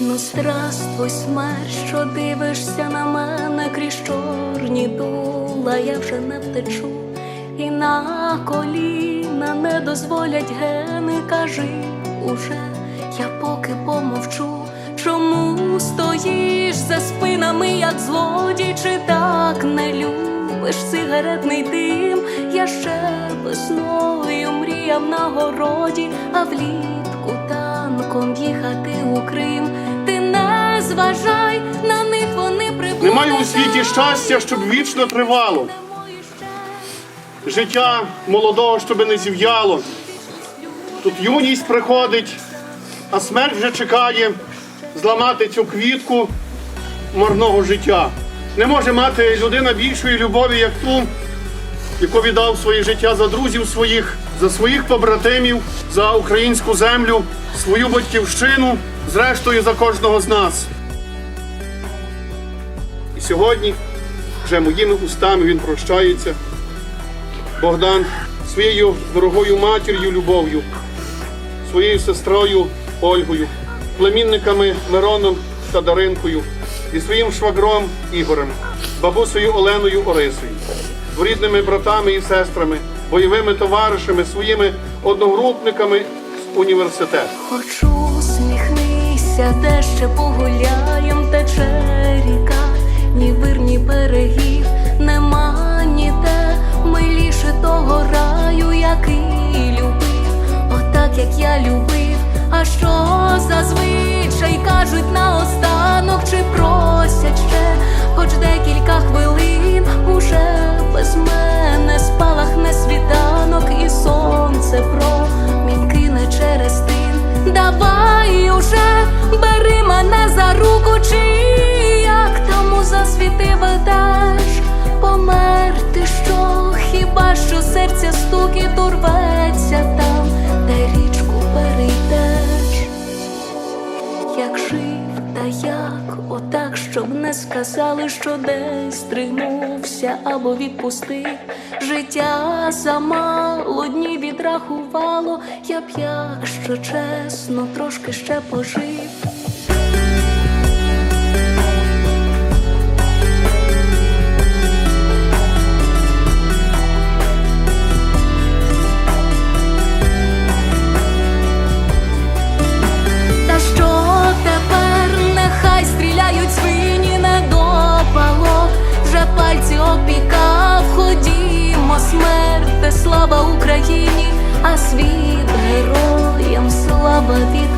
Ну, здравствуй, смерть, що дивишся на мене крізь чорні дула, я вже не втечу, і на коліна не дозволять гени, кажи уже, я поки помовчу, чому стоїш за спинами, як злодій, чи так не любиш сигаретний дим, я ще весною мріяв на городі, а влітку танком їхати у Крим. Зважай на них, вони прибудуть. Немає у світі щастя, щоб вічно тривало. Життя молодого, щоб не зів'яло. Тут юність приходить, а смерть вже чекає зламати цю квітку марного життя. Не може мати людина більшої любові, як ту, яку віддав своє життя за друзів своїх, за своїх побратимів, за українську землю, свою батьківщину, зрештою за кожного з нас. І сьогодні вже моїми устами він прощається. Богдан своєю дорогою матір'ю любов'ю, своєю сестрою Ольгою, племінниками Мироном та Даринкою, і своїм швагром Ігорем, бабусею Оленою Орисою, рідними братами і сестрами, бойовими товаришами, своїми одногрупниками з університету. Сміхнися, де ще погуляєм, тече ріка, ні вир, ні берегів, нема ніде миліше того раю, який любив, отак як я любив. А що зазвичай кажуть наостанок, чи просять серця стук і турветься там, де річку перейдеш як жив, та як отак, щоб не сказали, що десь стригнувся або відпустив. Життя замало дні відрахувало, я б якщо чесно, трошки ще пожив. Слава Україні, а світ героям слава відказав.